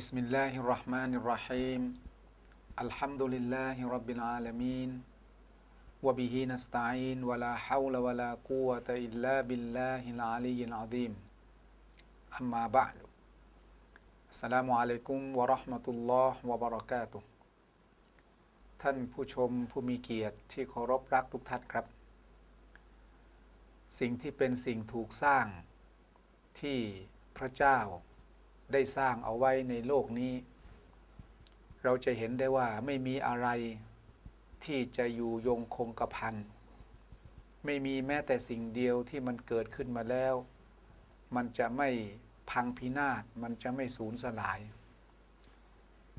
بسم الله الرحمن الرحيم الحمد لله رب العالمين وبه نستعين ولا حول ولا قوة إلا بالله العلي العظيم أما بعد السلام عليكم ورحمة الله وبركاته ท่านผู้ชมผู้มีเกียรติที่เคารพรักทุกท่านครับ สิ่งที่เป็นสิ่งถูกสร้างที่พระเจ้า ได้สร้างเอาไว้ในโลกนี้ เราจะเห็นได้ว่าไม่มีอะไรที่จะอยู่ยงคงกระพันไม่มีแม้แต่สิ่งเดียวที่มันเกิดขึ้นมาแล้ว มันจะไม่พังพินาศมันจะไม่สูญสลาย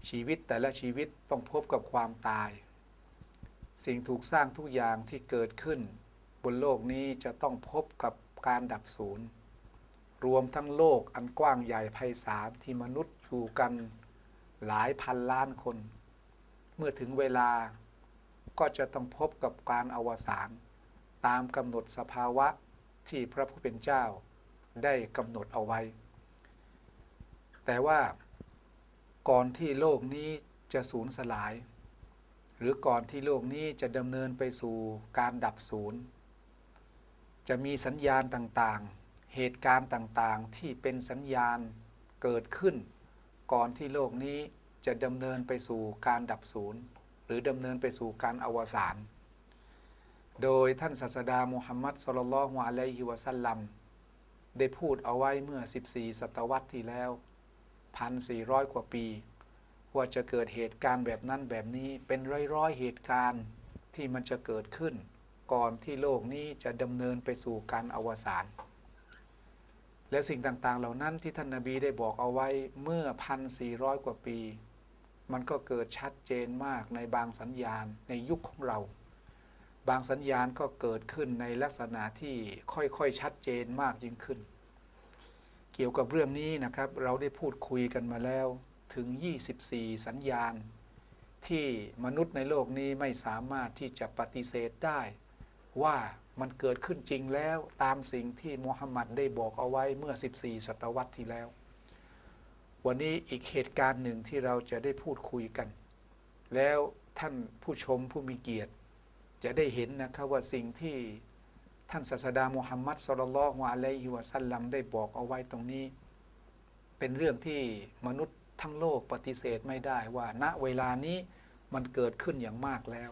ชีวิตแต่ละชีวิตต้องพบกับความตาย สิ่งถูกสร้างทุกอย่างที่เกิดขึ้น บนโลกนี้จะต้องพบกับการดับสูญ รวมทั้งโลกอันกว้างใหญ่ไพศาลที่มนุษย์อยู่กันหลายพันล้านคน เมื่อถึงเวลาก็จะต้องพบกับการอวสานตามกำหนดสภาวะที่พระผู้เป็นเจ้าได้กำหนดเอาไว้ แต่ว่าก่อนที่โลกนี้จะสูญสลาย หรือก่อนที่โลกนี้จะดำเนินไปสู่การดับสูญจะมีสัญญาณต่างๆ เหตุการณ์ต่างๆ ที่เป็นสัญญาณเกิดขึ้น ก่อนที่โลกนี้จะดำเนินไปสู่การดับสูญหรือดำเนินไปสู่การอวสานโดยท่านศาสดามุฮัมมัดสุลลัลฮวอะลัยฮิวะสัลลัมได้พูดเอาไว้เมื่อ 14 ศตวรรษที่แล้ว 1,400 กว่าปี ว่าจะเกิดเหตุการณ์แบบนั้นแบบนี้เป็นร้อยๆเหตุการณ์ที่มันจะเกิดขึ้น ก่อนที่โลกนี้จะดำเนินไปสู่การอวสาน แล้วสิ่งต่างๆ เหล่านั้นที่ท่านนาบีได้บอกเอาไว้เมื่อ 1,400 กว่าปี มันก็เกิดชัดเจนมากในบางสัญญาณในยุคของเรา บางสัญญาณก็เกิดขึ้นในลักษณะที่ค่อยๆชัดเจนมากยิ่งขึ้น เกี่ยวกับเรื่องนี้นะครับ เราได้พูดคุยกันมาแล้วถึง 24 สัญญาณ ที่มนุษย์ในโลกนี้ไม่สามารถที่จะปฏิเสธได้ว่า มันเกิดขึ้นจริงแล้วตามสิ่งที่มุฮัมหมัดได้บอกเอาไว้เมื่อ 14 ศตวรรษที่แล้ว วันนี้อีกเหตุการณ์หนึ่งที่เราจะได้พูดคุยกัน แล้วท่านผู้ชมผู้มีเกียรติ จะได้เห็นนะครับว่าสิ่งที่ท่านศาสดามุฮัมมัดสุลลัลฮวะอะลัยฮิวะสัลลัมได้บอกเอาไว้ตรงนี้ เป็นเรื่องที่มนุษย์ทั้งโลกปฏิเสธไม่ได้ว่า ณเวลานี้มันเกิดขึ้นอย่างมากแล้ว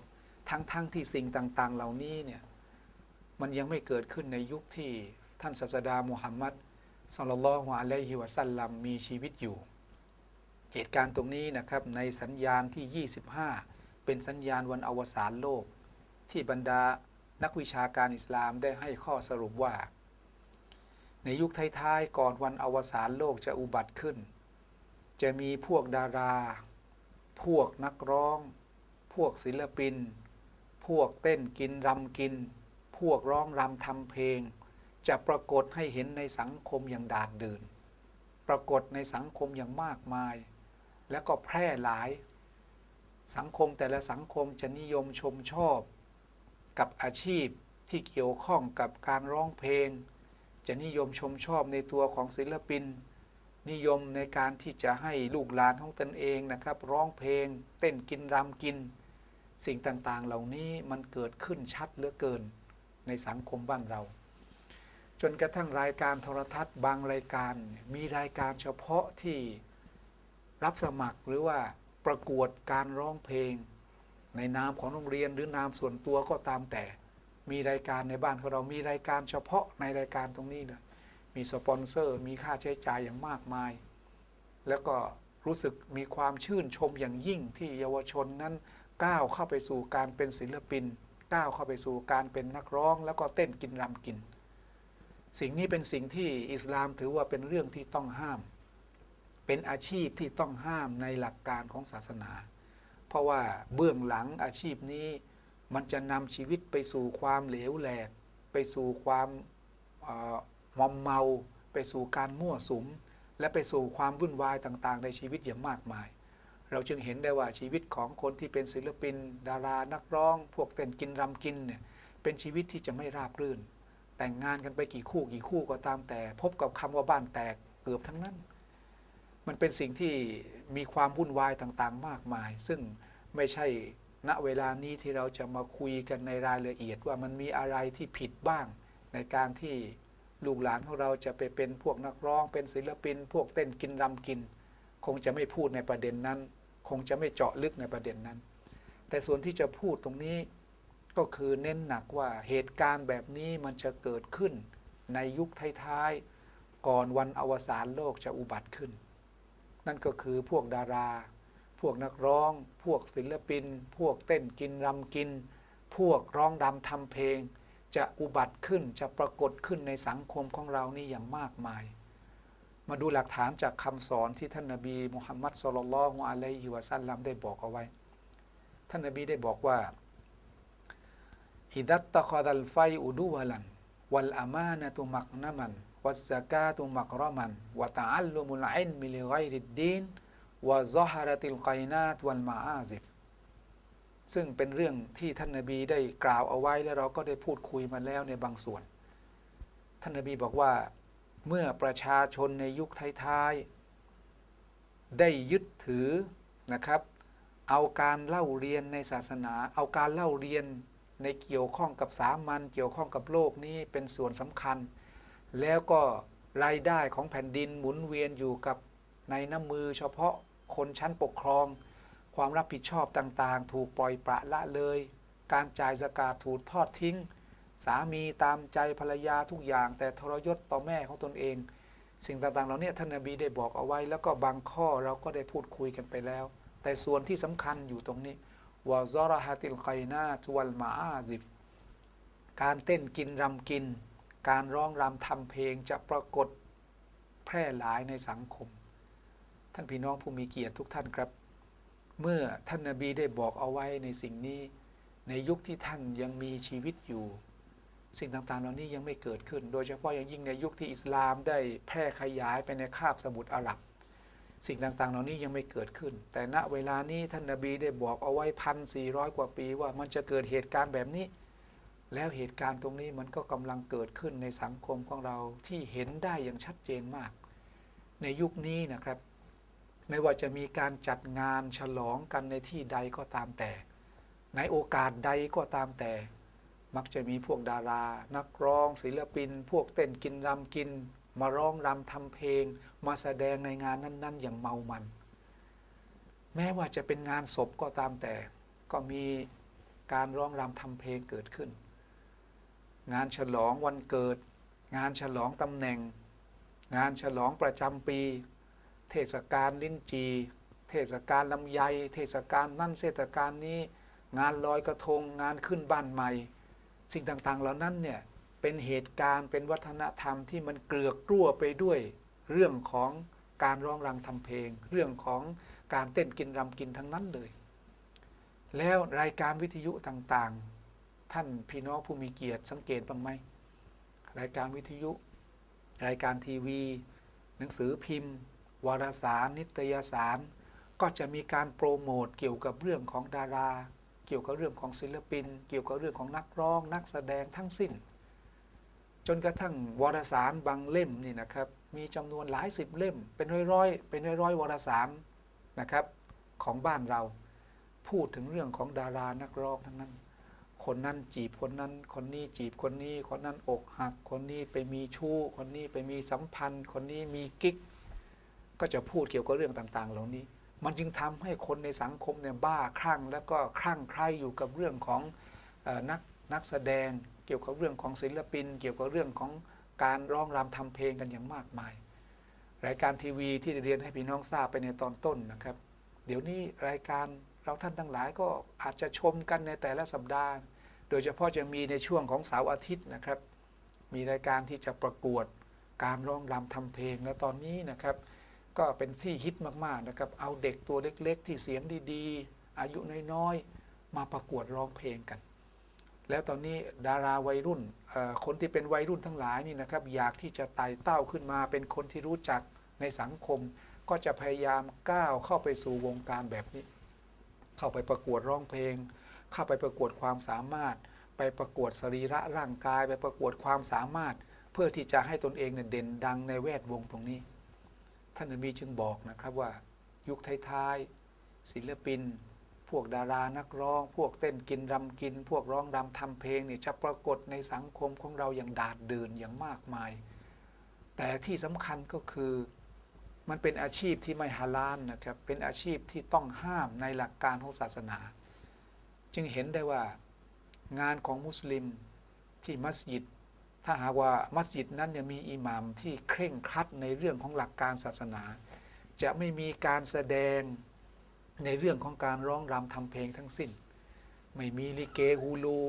ทั้งๆทที่สิ่งต่างๆ เหล่านี้เนี่ย มันยังไม่เกิดขึ้นในยุคที่ท่านศาสดามุฮัมมัดสุลลัลฮวะอะลัยฮิวะสัลลัมมีชีวิตอยู่ เหตุการณ์ตรงนี้นะครับในสัญญาณที่ 25 เป็นสัญญาณวันอวสานโลก ที่บรรดานักวิชาการอิสลามได้ให้ข้อสรุปว่า ในยุคท้ายๆก่อนวันอวสานโลกจะอุบัติขึ้น จะมีพวกดารา พวกนักร้อง พวกศิลปิน พวกเต้นกินรำกิน พวกร้องรำทำเพลง จะปรากฏให้เห็นในสังคมอย่างดาดเดินปรากฏในสังคมอย่างมากมาย แล้วก็แพร่หลาย สังคมแต่ละสังคมจะนิยมชมชอบ กับอาชีพที่เกี่ยวข้องกับการร้องเพลง จะนิยมชมชอบในตัวของศิลปิน นิยมในการที่จะให้ลูกหลานของตนเองนะครับ ร้องเพลง เต้นกินรำกิน สิ่งต่างๆ เหล่านี้มันเกิดขึ้นชัดเหลือเกิน ในสังคมบ้านเรา จนกระทั่งรายการโทรทัศน์ บางรายการมีรายการเฉพาะที่รับสมัครหรือว่าประกวดการร้องเพลง ในนามของโรงเรียนหรือนามส่วนตัวก็ตามแต่ มีรายการในบ้านของเรามีรายการเฉพาะในรายการตรงนี้เลยมีสปอนเซอร์มีค่าใช้จ่ายอย่างมากมาย แล้วก็รู้สึกมีความชื่นชมอย่างยิ่งที่เยาวชนนั้นก้าวเข้าไปสู่การเป็นศิลปิน ก้าวเข้าไปสู่การเป็นนักร้องแล้วก็เต้นกินรำกิน สิ่งนี้เป็นสิ่งที่อิสลามถือว่าเป็นเรื่องที่ต้องห้าม เป็นอาชีพที่ต้องห้ามในหลักการของศาสนา เพราะว่าเบื้องหลังอาชีพนี้ มันจะนำชีวิตไปสู่ความเหลวแหลก ไปสู่ความมอมเมา ไปสู่การมั่วสุม และไปสู่ความวุ่นวายต่างๆ ในชีวิตอย่างมากมาย เราจึงเห็นได้ว่าชีวิตของคนที่เป็นศิลปิน ดารานักร้อง พวกเต้นกินรำกินเนี่ยเป็นชีวิตที่จะไม่ราบรื่น แต่งงานกันไปกี่คู่กี่คู่ก็ตามแต่ พบกับคำว่าบ้านแตกเกือบทั้งนั้นมมันเป็นสิ่งที่มีความวุ่นวายต่างๆ มากมาย ซึ่งไม่ใช่ณเวลานี้ที่เราจะมาคุยกันในรายละเอียดว่ามันมีอะไรที่ผิดบ้าง ในการที่ลูกหลานของเราจะไปเป็นพวกนักร้อง เป็นศิลปิน พวกเต้นกินรำกิน คงจะไม่พูดในประเด็นนั้น คงจะไม่เจาะลึกในประเด็นนั้น แต่ส่วนที่จะพูดตรงนี้ก็คือเน้นหนักว่าเหตุการณ์แบบนี้มันจะเกิดขึ้นในยุคท้ายๆ ก่อนวันอวสานโลกจะอุบัติขึ้น นั่นก็คือพวกดารา พวกนักร้อง พวกศิลปิน พวกเต้นกินรำกิน พวกร้องรำทำเพลง จะอุบัติขึ้นจะปรากฏขึ้นในสังคมของเรานี่อย่างมากมาย มาดูหลักฐานจากคำสอนที่ท่านนบีมุฮัมมัดสุลลัลลอฮุอะลัยฮิวะซัลลัมได้บอกเอาไว้ ท่านนบีได้บอกว่าอิดัตตะคอดัลไฟอุดูวะลัน วัลอามานะตุมักนะมัน วัสซากาตุมักรอมันวะตะอัลลุมุลอิลมิลิไกริดดีนวะซอฮารติลไกนาตวัลมาอาซิบซึ่งเป็นเรื่องที่ท่านนบีได้กล่าวเอาไว้และเราก็ได้พูดคุยมาแล้วในบางส่วน ท่านนบีบอกว่า เมื่อประชาชนในยุคท้ายๆได้ยึดถือนะครับ เอาการเล่าเรียนในศาสนา เอาการเล่าเรียนในเกี่ยวข้องกับสามัญเกี่ยวข้องกับโลกนี้เป็นส่วนสำคัญ แล้วก็รายได้ของแผ่นดินหมุนเวียนอยู่กับในน้ำมือเฉพาะคนชั้นปกครอง ความรับผิดชอบต่างๆ ถูกปล่อยปละละเลย การจ่ายสกาดถูกทอดทิ้ง สามีตามใจภรรยาทุกอย่าง แต่ทรยศต่อแม่ของตนเอง สิ่งต่างๆเหล่านี้ท่านนบีได้บอกเอาไว้ แล้วก็บางข้อเราก็ได้พูดคุยกันไปแล้ว แต่ส่วนที่สำคัญอยู่ตรงนี้วาซอรฮัติลไกนาทวัลมาอาซิฟการเต้นกินรำกิน การร้องรำทำเพลงจะปรากฏแพร่หลายในสังคม ท่านพี่น้องผู้มีเกียรติทุกท่านครับ เมื่อท่านนบีได้บอกเอาไว้ในสิ่งนี้ ในยุคที่ท่านยังมีชีวิตอยู่ สิ่งต่างๆ เหล่านี้ยังไม่เกิดขึ้น โดยเฉพาะอย่างยิ่งในยุคที่อิสลามได้แพร่ขยายไปในคาบสมุทรอาหรับ สิ่งต่างๆ เหล่านี้ยังไม่เกิดขึ้น แต่ณเวลานี้ท่านนาบีได้บอกเอาไว้พันสี่ร้อยกว่าปีว่ามันจะเกิดเหตุการณ์แบบนี้ แล้วเหตุการณ์ตรงนี้มันก็กำลังเกิดขึ้นในสังคมของเราที่เห็นได้อย่างชัดเจนมาก ในยุคนี้นะครับ ไม่ว่าจะมีการจัดงานฉลองกันในที่ใดก็ตามแต่ ในโอกาสใดก็ตามแต่ มักจะมีพวกดารา นักร้อง ศิลปิน พวกเต้นกินรำกิน มาร้องรำทำเพลง มาแสดงในงานนั้น ๆ อย่างเมามัน แม้ว่าจะเป็นงานศพก็ตามแต่ ก็มีการร้องรำทำเพลงเกิดขึ้น งานฉลองวันเกิด งานฉลองตำแหน่ง งานฉลองประจำปี เทศกาลลิ้นจี เทศกาลลำไย เทศกาลนั่นเทศกาลนี้ งานลอยกระทง งานขึ้นบ้านใหม่ สิ่งต่างๆ เหล่านั้นเนี่ยเป็นเหตุการณ์เป็นวัฒนธรรมที่มันเกลือกกลั้วไปด้วย เรื่องของการร้องรำทำเพลง เรื่องของการเต้นกินรำกินทั้งนั้นเลย แล้วรายการวิทยุต่างๆ ท่านพี่น้องผู้มีเกียรติสังเกตบ้างไหมรายการวิทยุ รายการทีวี หนังสือพิมพ์ วารสาร นิตยสาร ก็จะมีการโปรโมทเกี่ยวกับเรื่องของดารา เกี่ยวกับเรื่องของศิลปิน เกี่ยวกับเรื่องของนักร้อง นักแสดงทั้งสิ้น จนกระทั่งวารสารบางเล่มนี่นะครับมีจำนวนหลายสิบเล่ม เป็นร้อยๆเป็นร้อยๆวารสารนะครับของบ้านเราพูดถึงเรื่องของดารานักร้องทั้งนั้น คนนั้นจีบคนนั้น คนนี้จีบคนนี้ คนนั้นอกหัก คนนี้ไปมีชู้ คนนี้ไปมีสัมพันธ์ คนนี้มีกิ๊ก ก็จะพูดเกี่ยวกับเรื่องต่างๆ เหล่านี้ มันจึงทำให้คนในสังคมเนี่ยบ้าคลั่ง แล้วก็คลั่งใครอยู่กับเรื่องของอนักนักแสดง เกี่ยวกับเรื่องของศิลปิน เกี่ยวกับเรื่องของการร้องรำทำเพลงกันอย่างมากมาย รายการทีวีที่เรียนให้พี่น้องทราบไปในตอนต้นนะครับ เดี๋ยวนี้รายการเราท่านทั้งหลายก็อาจจะชมกันในแต่ละสัปดาห์ โดยเฉพาะจะมีในช่วงของเสาร์อาทิตย์นะครับ มีรายการที่จะประกวดการร้องรำทำเพลงและตอนนี้นะครับ ก็เป็นที่ฮิตมากๆนะครับ เอาเด็กตัวเล็ก ๆ ที่เสียงดีๆ อายุน้อยๆ มาประกวดร้องเพลงกัน แล้วตอนนี้ดาราวัยรุ่น คนที่เป็นวัยรุ่นทั้งหลายนี่นะครับ อยากที่จะไต่เต้าขึ้นมาเป็นคนที่รู้จักในสังคม ก็จะพยายามก้าวเข้าไปสู่วงการแบบนี้ เข้าไปประกวดร้องเพลง เข้าไปประกวดความสามารถ ไปประกวดสรีระร่างกาย ไปประกวดความสามารถ เพื่อที่จะให้ตนเองเนี่ยเด่นดังในแวดวงตรงนี้ ท่านนบีจึงบอกนะครับว่ายุคท้ายๆศิลปิน พวกดารานักร้อง พวกเต้นกินรำกิน พวกร้องรำทำเพลงเนี่ยจะปรากฏในสังคมของเราอย่างดาดเดินอย่างมากมาย แต่ที่สำคัญก็คือมันเป็นอาชีพที่ไม่ฮาลาลนะครับ เป็นอาชีพที่ต้องห้ามในหลักการของศาสนา จึงเห็นได้ว่างานของมุสลิมที่มัสยิด ถ้าหากว่ามัสยิดนั้นเนี่ยมีอิหมัมที่เคร่งครัดในเรื่องของหลักการศาสนา จะไม่มีการแสดงในเรื่องของการร้องรำทำเพลงทั้งสิ้น ไม่มีลิเกฮูลู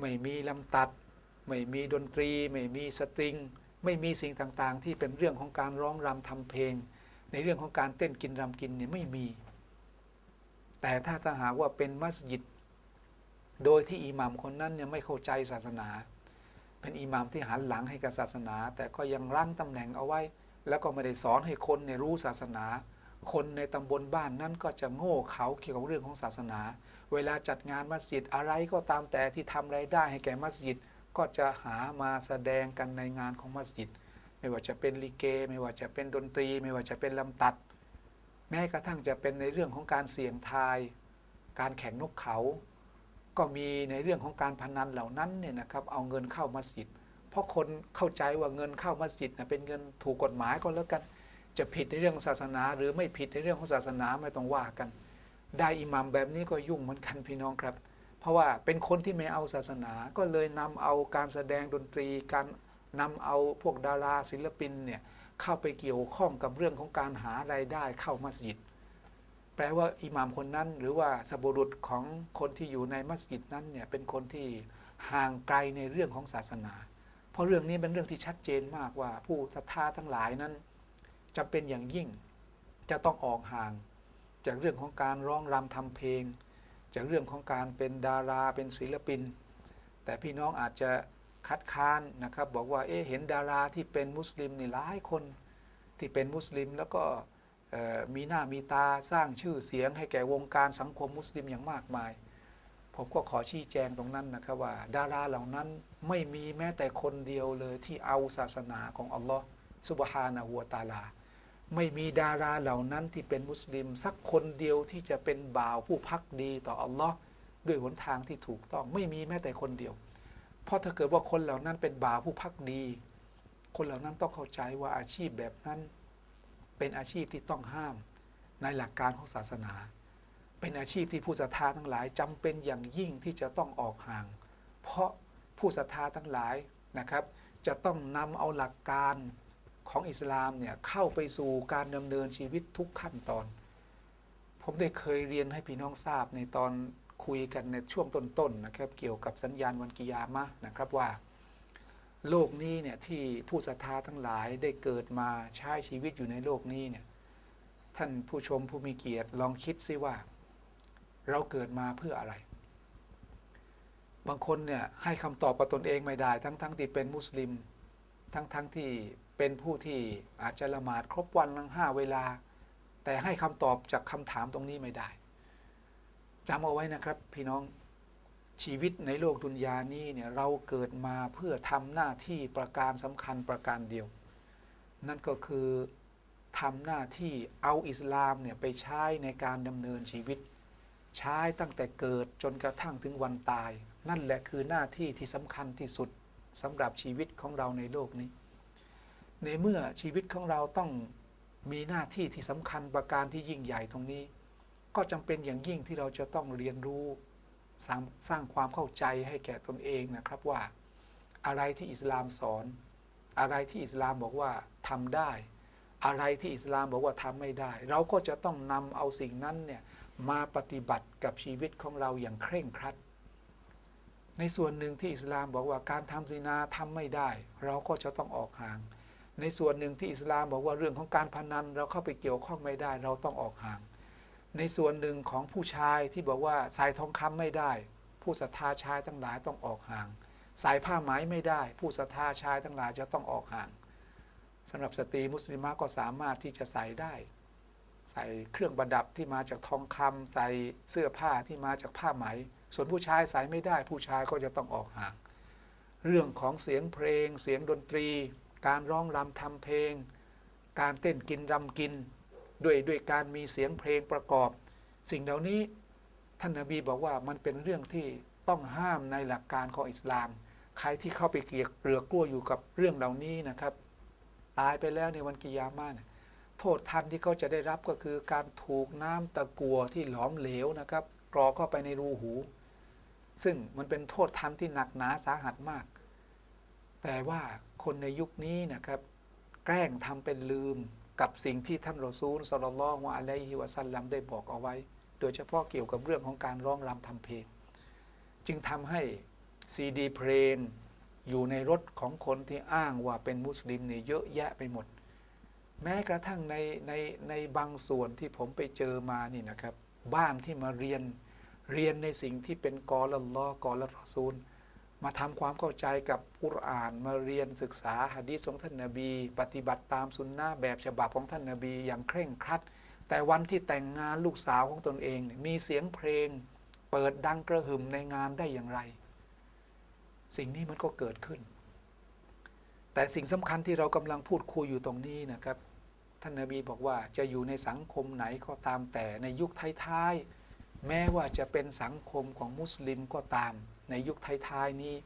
ไม่มีลำตัด ไม่มีดนตรี ไม่มีสตริง ไม่มีสิ่งต่างๆ ที่เป็นเรื่องของการร้องรำทำเพลง ในเรื่องของการเต้นกินรำกินเนี่ยไม่มี แต่ถ้าถ้าหากว่าเป็นมัสยิด โดยที่อิหมัมคนนั้นเนี่ยไม่เข้าใจศาสนา เป็นอิหมัมที่หันหลังให้กับศาสนา แต่ก็ยังรั้งตำแหน่งเอาไว้ แล้วก็ไม่ได้สอนให้คนเนี่ยรู้ศาสนา คนในตำบลบ้านนั้นก็จะโง่เขาเกี่ยวกับเรื่องของศาสนา เวลาจัดงานมัสยิดอะไรก็ตามแต่ที่ทำไรายได้ให้แก่มัสยิด ก็จะหามาแสดงกันในงานของมัสยิด ไม่ว่าจะเป็นลิเก ไม่ว่าจะเป็นดนตรี ไม่ว่าจะเป็นลำตัด แม้กระทั่งจะเป็นในเรื่องของการเสี่ยงทาย การแข่งนกเขา ก็มีในเรื่องของการพนันเหล่านั้นเนี่ยนะครับเอาเงินเข้ามัสยิด เพราะคนเข้าใจว่าเงินเข้ามัสยิดนะเป็นเงินถูกกฎหมายก็แล้วกัน จะผิดในเรื่องศาสนา หรือไม่ผิดในเรื่องของศาสนาไม่ต้องว่ากัน ได้อิหมัมแบบนี้ก็ยุ่งเหมือนกันพี่น้องครับ เพราะว่าเป็นคนที่ไม่เอาศาสนา ก็เลยนำเอาการแสดงดนตรี การนำเอาพวกดาราศิลปินเนี่ยเข้าไปเกี่ยวข้องกับเรื่องของการหารายได้เข้ามัสยิด แปลว่าอิหม่ามคนนั้น หรือว่าสบุรุษของคนที่อยู่ในมัสยิดนั้นเนี่ยเป็นคนที่ห่างไกลในเรื่องของศาสนา เพราะเรื่องนี้เป็นเรื่องที่ชัดเจนมากว่าผู้ศรัทธาทั้งหลายนั้นจำเป็นอย่างยิ่งจะต้องออกห่าง จากเรื่องของการร้องรำทำเพลง จากเรื่องของการเป็นดาราเป็นศิลปิน แต่พี่น้องอาจจะคัดค้านนะครับ บอกว่าเอ๊เห็นดาราที่เป็นมุสลิมนี่หลายคนที่เป็นมุสลิมแล้วก็ มีหน้ามีตาสร้างชื่อเสียง ให้แก่วงการสังคมมุสลิมอย่างมากมาย ผมก็ขอชี้แจงตรงนั้นนะครับว่า ดาราเหล่านั้นไม่มีแม้แต่คนเดียวเลยที่เอาศาสนาของอัลลอฮ์สุบฮานะฮูวตาลา ไม่มีดาราเหล่านั้นที่เป็นมุสลิม สักคนเดียวที่จะเป็นบ่าวผู้พักดีต่ออัลลอฮ์ด้วยหนทางที่ถูกต้องไม่มีแม้แต่คนเดียว เพราะถ้าเกิดว่าคนเหล่านั้นเป็นบ่าวผู้พักดี คนเหล่านั้นต้องเข้าใจว่าอาชีพแบบนั้น เป็นอาชีพที่ต้องห้ามในหลักการของศาสนา เป็นอาชีพที่ผู้ศรัทธาทั้งหลายจำเป็นอย่างยิ่งที่จะต้องออกห่าง เพราะผู้ศรัทธาทั้งหลายนะครับ จะต้องนำเอาหลักการของอิสลามเนี่ยเข้าไปสู่การดำเนินชีวิตทุกขั้นตอน ผมได้เคยเรียนให้พี่น้องทราบในตอนคุยกันในช่วงต้นๆนะครับ เกี่ยวกับสัญญาณวันกิยามะนะครับว่า โลกนี้เนี่ยที่ผู้ศรัทธาทั้งหลายได้เกิดมาใช้ชีวิตอยู่ในโลกนี้เนี่ยท่านผู้ชมผู้มีเกียรติลองคิดซิว่า เราเกิดมาเพื่ออะไร บางคนเนี่ยให้คำตอบกับตนเองไม่ได้ ทั้งๆทที่เป็นมุสลิม ทั้งๆทที่เป็นผู้ที่อาจจะละหมาดครบวันลังห้าเวลา แต่ให้คำตอบจากคำถามตรงนี้ไม่ได้จำเอาไว้นะครับ พี่น้อง ชีวิตในโลกดุนยานี้เนี่ยเราเกิดมาเพื่อทำหน้าที่ประการสำคัญประการเดียว นั่นก็คือทำหน้าที่เอาอิสลามเนี่ยไปใช้ในการดำเนินชีวิต ใช้ตั้งแต่เกิดจนกระทั่งถึงวันตาย นั่นแหละคือหน้าที่ที่สำคัญที่สุดสำหรับชีวิตของเราในโลกนี้ ในเมื่อชีวิตของเราต้องมีหน้าที่ที่สำคัญประการที่ยิ่งใหญ่ตรงนี้ ก็จำเป็นอย่างยิ่งที่เราจะต้องเรียนรู้ สร้างสร้างความเข้าใจให้แก่ตนเองนะครับว่า อะไรที่อิสลามสอน อะไรที่อิสลามบอกว่าทำได้ อะไรที่อิสลามบอกว่าทำไม่ได้ เราก็จะต้องนำเอาสิ่งนั้นเนี่ยมาปฏิบัติกับชีวิตของเราอย่างเคร่งครัด ในส่วนหนึ่งที่อิสลามบอกว่าการทำซินาทำไม่ได้ เราก็จะต้องออกห่าง ในส่วนหนึ่งที่อิสลามบอกว่าเรื่องของการพนันเราเข้าไปเกี่ยวข้องไม่ได้ เราต้องออกห่าง ในส่วนหนึ่งของผู้ชายที่บอกว่าใส่ทองคำไม่ได้ ผู้ศรัทธาชายทั้งหลายต้องออกห่างใส่ผ้าไหมไม่ได้ ผู้ศรัทธาชายทั้งหลายจะต้องออกห่างสำหรับสตรีมุสลิมก็สามารถที่จะใส่ได้ ใส่เครื่องประดับที่มาจากทองคำใส่เสื้อผ้าที่มาจากผ้าไหม ส่วนผู้ชายใส่ไม่ได้ ผู้ชายก็จะต้องออกห่าง เรื่องของเสียงเพลง เสียงดนตรี การร้องรำทำเพลง การเต้นกินรำกิน ด้วยด้วยการมีเสียงเพลงประกอบ สิ่งเหล่านี้ท่านนบีบอกว่ามันเป็นเรื่องที่ต้องห้ามในหลักการของอิสลาม ใครที่เข้าไปเกลียกเกลือกลัวอยู่กับเรื่องเหล่านี้นะครับ ตายไปแล้วในวันกิยามะเนี่ยโทษทันที่เขาจะได้รับก็คือการถูกน้ำตะกัวที่หลอมเหลวนะครับกรอกเข้าไปในรูหู ซึ่งมันเป็นโทษทันที่หนักหนาสาหัสมาก แต่ว่าคนในยุคนี้นะครับ แกล้งทำเป็นลืม กับสิ่งที่ท่านรอซูลสลลัลลอฮุอะลัยฮิวะซัลลัมได้บอกเอาไว้ โดยเฉพาะเกี่ยวกับเรื่องของการร้องรำทำเพลง จึงทำให้ซีดีเพลงอยู่ในรถของคนที่อ้างว่าเป็นมุสลิมนี่เยอะแยะไปหมด แม้กระทั่งในในในบางส่วนที่ผมไปเจอมานี่นะครับ บ้านที่มาเรียนเรียนในสิ่งที่เป็นกอลลลอกอลรอซูล มาทำความเข้าใจกับกุรอานมาเรียนศึกษาหะดีษของท่านนาบี ปฏิบัติตามสุนนะแบบฉบับของท่านนาบีอย่างเคร่งครัด แต่วันที่แต่งงานลูกสาวของตนเองมีเสียงเพลง เปิดดังกระหึ่มในงานได้อย่างไร สิ่งนี้มันก็เกิดขึ้น แต่สิ่งสำคัญที่เรากำลังพูดคุยอยู่ตรงนี้นะครับ ท่านนาบีบอกว่าจะอยู่ในสังคมไหนก็ตามแต่ในยุคท้ายๆ แม้ว่าจะเป็นสังคมของมุสลิมก็ตาม ในยุคท้ายๆนี้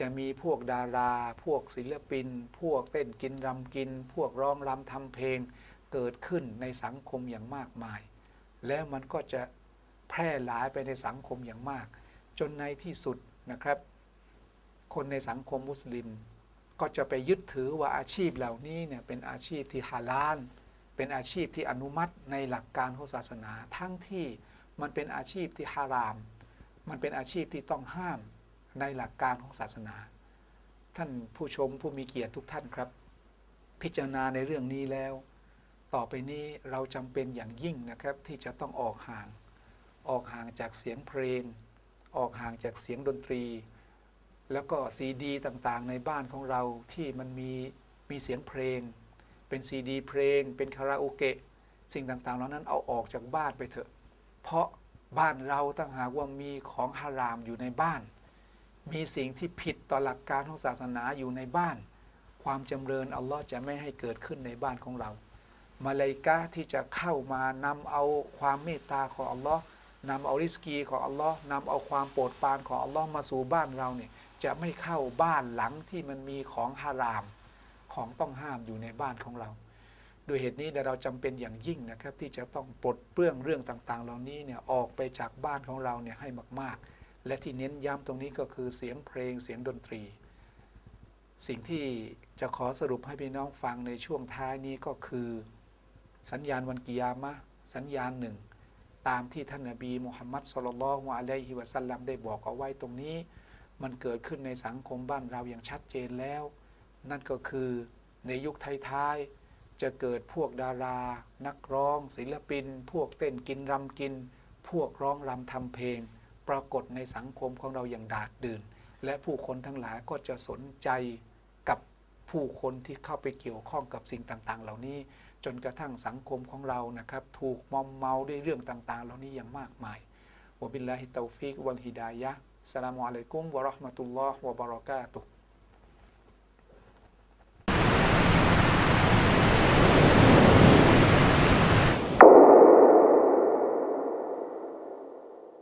จะมีพวกดารา พวกศิลปิน พวกเต้นกินรำกิน พวกร้องรำทำเพลง เกิดขึ้นในสังคมอย่างมากมาย แล้วมันก็จะแพร่หลายไปในสังคมอย่างมาก จนในที่สุดนะครับ คนในสังคมมุสลิม ก็จะไปยึดถือว่าอาชีพเหล่านี้เนี่ยเป็นอาชีพที่ฮาลาลเป็นอาชีพที่อนุมัติในหลักการของศาสนาทั้งที่ มันเป็นอาชีพที่ฮาราม มันเป็นอาชีพที่ต้องห้ามในหลักการของศาสนา ท่านผู้ชมผู้มีเกียรติทุกท่านครับ พิจารณาในเรื่องนี้แล้ว ต่อไปนี้เราจำเป็นอย่างยิ่งนะครับที่จะต้องออกห่าง ออกห่างจากเสียงเพลง ออกห่างจากเสียงดนตรี แล้วก็ซีดีต่างๆ ในบ้านของเราที่มันมีมีเสียงเพลง เป็นซีดีเพลง เป็นคาราโอเกะ สิ่งต่างๆเหล่านั้นเอาออกจากบ้านไปเถอะ เพราะบ้านเราตั้งหากว่ามีของฮารามอยู่ในบ้าน มีสิ่งที่ผิดต่อหลักการของศาสนาอยู่ในบ้าน ความจำเริญอัลลอฮ์จะไม่ให้เกิดขึ้นในบ้านของเรา มาเลกาที่จะเข้ามานำเอาความเมตตาของอัลลอฮ์นำเอาริสกีของอัลลอฮ์นำเอาความโปรดปรานของอัลลอฮ์มาสู่บ้านเราเนี่ยจะไม่เข้าบ้านหลังที่มันมีของฮาราม ของต้องห้ามอยู่ในบ้านของเรา ด้วยเหตุนี้เราจำเป็นอย่างยิ่งนะครับที่จะต้องปลดเปลื้องเรื่องต่างๆ เหล่านี้เนี่ยออกไปจากบ้านของเราเนี่ยให้มาก ๆ และที่เน้นย้ำตรงนี้ก็คือเสียงเพลงเสียงดนตรี สิ่งที่จะขอสรุปให้พี่น้องฟังในช่วงท้ายนี้ก็คือ สัญญาณวันกิยามะสัญญาณหนึ่งตามที่ท่านนบีมุฮัมมัดสุลลัลลอฮุอะลัยฮิวะสัลลัมได้บอกเอาไว้ตรงนี้ มันเกิดขึ้นในสังคมบ้านเราอย่างชัดเจนแล้ว นั่นก็คือในยุคท้ายๆ จะเกิดพวกดารา นักร้อง ศิลปิน พวกเต้นกินรำกิน พวกร้องรำทำเพลง ปรากฏในสังคมของเราอย่างดาดดื่น และผู้คนทั้งหลายก็จะสนใจกับผู้คนที่เข้าไปเกี่ยวข้องกับสิ่งต่างๆ เหล่านี้ จนกระทั่งสังคมของเรานะครับ ถูกมอมเมาด้วยเรื่องต่างๆ เหล่านี้อย่างมากมายวบิลลาฮิตตอฟิกวัลฮิดายะสลามุอะลัยกุมวะราะห์มะตุลลอฮ์วะบะเราะกาตุฮ์